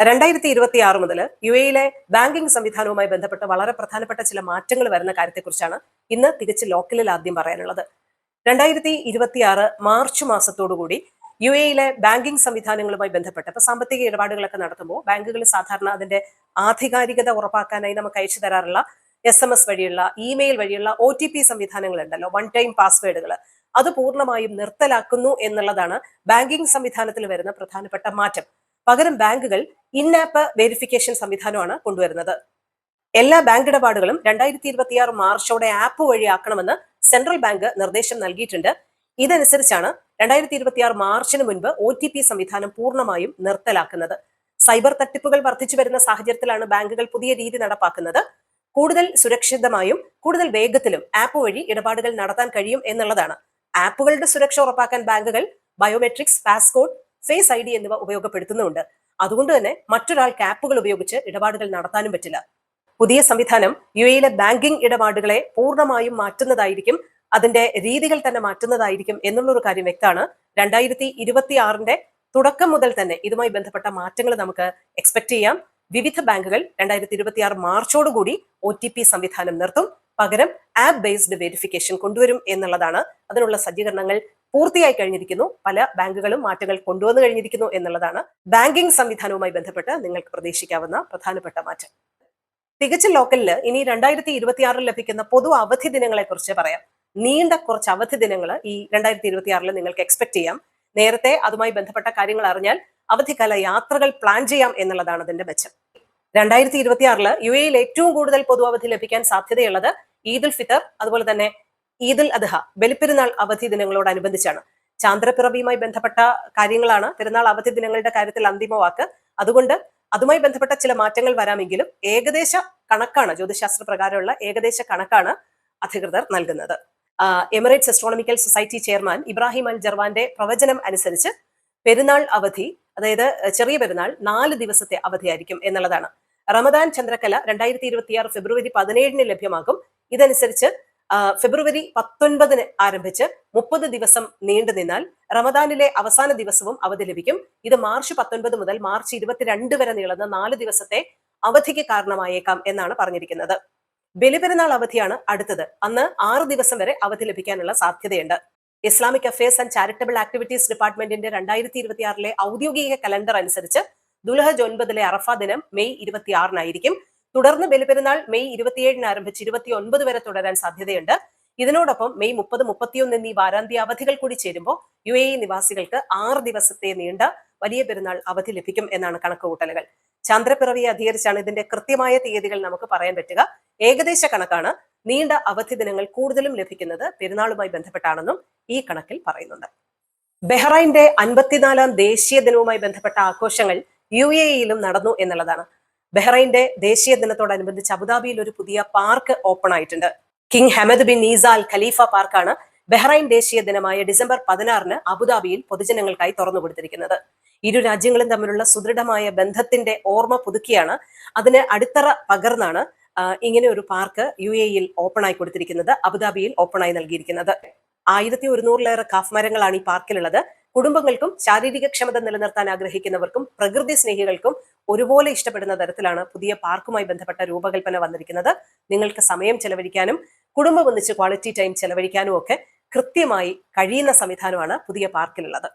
രണ്ടായിരത്തി ഇരുപത്തി ആറ് മുതൽ യു എയിലെ ബാങ്കിംഗ് സംവിധാനവുമായി ബന്ധപ്പെട്ട് വളരെ പ്രധാനപ്പെട്ട ചില മാറ്റങ്ങൾ വരുന്ന കാര്യത്തെക്കുറിച്ചാണ് ഇന്ന് തികച്ച് ലോക്കലിൽ ആദ്യം പറയാനുള്ളത്. രണ്ടായിരത്തി ഇരുപത്തി ആറ് മാർച്ച് മാസത്തോടുകൂടി യു എയിലെ ബാങ്കിംഗ് സംവിധാനങ്ങളുമായി ബന്ധപ്പെട്ട് ഇപ്പൊ സാമ്പത്തിക ഇടപാടുകളൊക്കെ നടത്തുമ്പോൾ ബാങ്കുകൾ സാധാരണ അതിന്റെ ആധികാരികത ഉറപ്പാക്കാനായി നമുക്ക് അയച്ചു തരാറുള്ള എസ് എം എസ് വഴിയുള്ള ഇമെയിൽ വഴിയുള്ള ഒ ടി പി സംവിധാനങ്ങൾ ഉണ്ടല്ലോ വൺ ടൈം പാസ്വേഡുകൾ അത് പൂർണമായും നിർത്തലാക്കുന്നു എന്നുള്ളതാണ് ബാങ്കിംഗ് സംവിധാനത്തിൽ വരുന്ന പ്രധാനപ്പെട്ട മാറ്റം. പകരം ബാങ്കുകൾ ഇൻ ആപ്പ് വെരിഫിക്കേഷൻ സംവിധാനമാണ് കൊണ്ടുവരുന്നത്. എല്ലാ ബാങ്ക് ഇടപാടുകളും രണ്ടായിരത്തി ഇരുപത്തിയാറ് മാർച്ചോടെ ആപ്പ് വഴിയാക്കണമെന്ന് സെൻട്രൽ ബാങ്ക് നിർദ്ദേശം നൽകിയിട്ടുണ്ട്. ഇതനുസരിച്ചാണ് രണ്ടായിരത്തി ഇരുപത്തിയാറ് മാർച്ചിന് മുൻപ് ഒ ടി പി സംവിധാനം പൂർണമായും നിർത്തലാക്കുന്നത്. സൈബർ തട്ടിപ്പുകൾ വർദ്ധിച്ചു വരുന്ന സാഹചര്യത്തിലാണ് ബാങ്കുകൾ പുതിയ രീതി നടപ്പാക്കുന്നത്. കൂടുതൽ സുരക്ഷിതമായും കൂടുതൽ വേഗത്തിലും ആപ്പ് വഴി ഇടപാടുകൾ നടത്താൻ കഴിയും എന്നുള്ളതാണ്. ആപ്പുകളുടെ സുരക്ഷ ഉറപ്പാക്കാൻ ബാങ്കുകൾ biometrics passcode face I D എന്നിവ ഉപയോഗപ്പെടുത്തുന്നുണ്ട്. അതുകൊണ്ട് തന്നെ മറ്റൊരാൾ ക്യാപ്പുകൾ ഉപയോഗിച്ച് ഇടപാടുകൾ നടത്താനും പറ്റില്ല. പുതിയ സംവിധാനം യു എയിലെ ബാങ്കിംഗ് ഇടപാടുകളെ പൂർണമായും മാറ്റുന്നതായിരിക്കും അതിന്റെ രീതികൾ തന്നെ മാറ്റുന്നതായിരിക്കും എന്നുള്ള ഒരു കാര്യം വ്യക്തമാണ്. രണ്ടായിരത്തി ഇരുപത്തി ആറിന്റെ തുടക്കം മുതൽ തന്നെ ഇതുമായി ബന്ധപ്പെട്ട മാറ്റങ്ങൾ നമുക്ക് എക്സ്പെക്ട് ചെയ്യാം. വിവിധ ബാങ്കുകൾ രണ്ടായിരത്തി ഇരുപത്തി ആറ് മാർച്ചോടുകൂടി ഒ ടി പി സംവിധാനം നിർത്തും. പകരം ആപ്പ് ബേസ്ഡ് വെരിഫിക്കേഷൻ കൊണ്ടുവരും എന്നുള്ളതാണ്. അതിനുള്ള സജ്ജീകരണങ്ങൾ പൂർത്തിയായി കഴിഞ്ഞിരിക്കുന്നു. പല ബാങ്കുകളും മാറ്റങ്ങൾ കൊണ്ടുവന്നു കഴിഞ്ഞിരിക്കുന്നു എന്നുള്ളതാണ്. ബാങ്കിംഗ് സംവിധാനവുമായി ബന്ധപ്പെട്ട് നിങ്ങൾക്ക് പ്രതീക്ഷിക്കാവുന്ന പ്രധാനപ്പെട്ട മാറ്റം. തികച്ച ലോക്കലിൽ ഇനി രണ്ടായിരത്തി ഇരുപത്തിയാറിൽ ലഭിക്കുന്ന പൊതു അവധി ദിനങ്ങളെ കുറിച്ച് പറയാം. നീണ്ട കുറച്ച് അവധി ദിനങ്ങൾ ഈ രണ്ടായിരത്തി ഇരുപത്തിയാറിൽ നിങ്ങൾക്ക് എക്സ്പെക്ട് ചെയ്യാം. നേരത്തെ അതുമായി ബന്ധപ്പെട്ട കാര്യങ്ങൾ അറിഞ്ഞാൽ അവധിക്കാല യാത്രകൾ പ്ലാൻ ചെയ്യാം എന്നുള്ളതാണ് അതിന്റെ മെച്ചം. രണ്ടായിരത്തി ഇരുപത്തിയാറിൽ യു എയിൽ ഏറ്റവും കൂടുതൽ പൊതു അവധി ലഭിക്കാൻ സാധ്യതയുള്ളത് ഈദുൽ ഫിത്തർ അതുപോലെ തന്നെ ഈദുൽ അദ്ഹ ബലിപ്പെരുന്നാൾ അവധി ദിനങ്ങളോടനുബന്ധിച്ചാണ്. ചാന്ദ്രപ്പിറവിയുമായി ബന്ധപ്പെട്ട കാര്യങ്ങളാണ് പെരുന്നാൾ അവധി ദിനങ്ങളുടെ കാര്യത്തിൽ അന്തിമവാക്ക് അതുകൊണ്ട് അതുമായി ബന്ധപ്പെട്ട ചില മാറ്റങ്ങൾ വരാമെങ്കിലും ഏകദേശ കണക്കാണ് ജ്യോതിശാസ്ത്ര പ്രകാരമുള്ള ഏകദേശ കണക്കാണ് അധികൃതർ നൽകുന്നത്. Emirates astronomical society chairman Ibrahim Al ജർവാന്റെ പ്രവചനം അനുസരിച്ച് പെരുന്നാൾ അവധി അതായത് ചെറിയ പെരുന്നാൾ നാല് ദിവസത്തെ അവധിയായിരിക്കും എന്നുള്ളതാണ്. റമദാൻ ചന്ദ്രക്കല രണ്ടായിരത്തി ഇരുപത്തിയാറ് ഫെബ്രുവരി പതിനേഴിന് ലഭ്യമാകും. ഇതനുസരിച്ച് ഫെബ്രുവരി പത്തൊൻപതിന് ആരംഭിച്ച് മുപ്പത് ദിവസം നീണ്ടു നിന്നാൽ റമദാനിലെ അവസാന ദിവസവും അവധി ലഭിക്കും. ഇത് മാർച്ച് പത്തൊൻപത് മുതൽ മാർച്ച് ഇരുപത്തിരണ്ട് വരെ നീളുന്ന നാല് ദിവസത്തെ അവധിക്ക് കാരണമായേക്കാം എന്നാണ് പറഞ്ഞിരിക്കുന്നത്. ബലിപെരുന്നാൾ അവധിയാണ് അടുത്തത്. അന്ന് ആറ് ദിവസം വരെ അവധി ലഭിക്കാനുള്ള സാധ്യതയുണ്ട്. Islamic affairs and charitable activities ഡിപ്പാർട്ട്മെന്റിന്റെ രണ്ടായിരത്തി ഇരുപത്തിയാറിലെ ഔദ്യോഗിക കലണ്ടർ അനുസരിച്ച് ദുൽഹജ് ഒൻപതിലെ അറഫ ദിനം മെയ് ഇരുപത്തിയാറിനായിരിക്കും. തുടർന്ന് ബലിപെരുന്നാൾ മെയ് ഇരുപത്തിയേഴിന് ആരംഭിച്ച് ഇരുപത്തി ഒൻപത് വരെ തുടരാൻ സാധ്യതയുണ്ട്. ഇതിനോടൊപ്പം മെയ് മുപ്പത് മുപ്പത്തിയൊന്ന് എന്നീ വാരാന്ത്യ അവധികൾ കൂടി ചേരുമ്പോൾ യു എ ഇ നിവാസികൾക്ക് ആറ് ദിവസത്തെ നീണ്ട വലിയ പെരുന്നാൾ അവധി ലഭിക്കും എന്നാണ് കണക്കുകൂട്ടലുകൾ. ചന്ദ്രപ്പിറവിയെ അധികരിച്ചാണ് ഇതിന്റെ കൃത്യമായ തീയതികൾ നമുക്ക് പറയാൻ പറ്റുക. ഏകദേശ കണക്കാണ് നീണ്ട അവധി ദിനങ്ങൾ കൂടുതലും ലഭിക്കുന്നത് പെരുന്നാളുമായി ബന്ധപ്പെട്ടാണെന്നും ഈ കണക്കിൽ പറയുന്നുണ്ട്. ബെഹ്റൈന്റെ അൻപത്തിനാലാം ദേശീയ ദിനവുമായി ബന്ധപ്പെട്ട ആഘോഷങ്ങൾ യു എ ഇയിലും നടന്നു എന്നുള്ളതാണ്. ബഹ്റൈന്റെ ദേശീയ ദിനത്തോടനുബന്ധിച്ച് അബുദാബിയിൽ ഒരു പുതിയ പാർക്ക് ഓപ്പൺ ആയിട്ടുണ്ട്. കിങ് ഹമദ് ബിൻ നീസാൽ ഖലീഫ പാർക്കാണ് ബഹ്റൈൻ ദേശീയ ദിനമായ ഡിസംബർ പതിനാറിന് അബുദാബിയിൽ പൊതുജനങ്ങൾക്കായി തുറന്നു കൊടുത്തിരിക്കുന്നത്. ഇരു രാജ്യങ്ങളും തമ്മിലുള്ള സുദൃഢമായ ബന്ധത്തിന്റെ ഓർമ്മ പുതുക്കിയാണ് അതിന് അടിത്തറ പകർന്നാണ് ഇങ്ങനെ ഒരു പാർക്ക് യു എയിൽ ഓപ്പൺ ആയി കൊടുത്തിരിക്കുന്നത് അബുദാബിയിൽ ഓപ്പൺ ആയി നൽകിയിരിക്കുന്നത്. ആയിരത്തി ഒരുന്നൂറിലേറെ കാഫ് മരങ്ങളാണ് ഈ പാർക്കിലുള്ളത്. കുടുംബങ്ങൾക്കും ശാരീരിക ക്ഷമത നിലനിർത്താൻ ആഗ്രഹിക്കുന്നവർക്കും പ്രകൃതി സ്നേഹികൾക്കും ഒരുപോലെ ഇഷ്ടപ്പെടുന്ന തരത്തിലാണ് പുതിയ പാർക്കുമായി ബന്ധപ്പെട്ട രൂപകൽപ്പന വന്നിരിക്കുന്നത്. നിങ്ങൾക്ക് സമയം ചെലവഴിക്കാനും കുടുംബം ഒന്നിച്ച് ക്വാളിറ്റി ടൈം ചെലവഴിക്കാനും ഒക്കെ കൃത്യമായി കഴിയുന്ന സംവിധാനമാണ് പുതിയ പാർക്കിലുള്ളത്.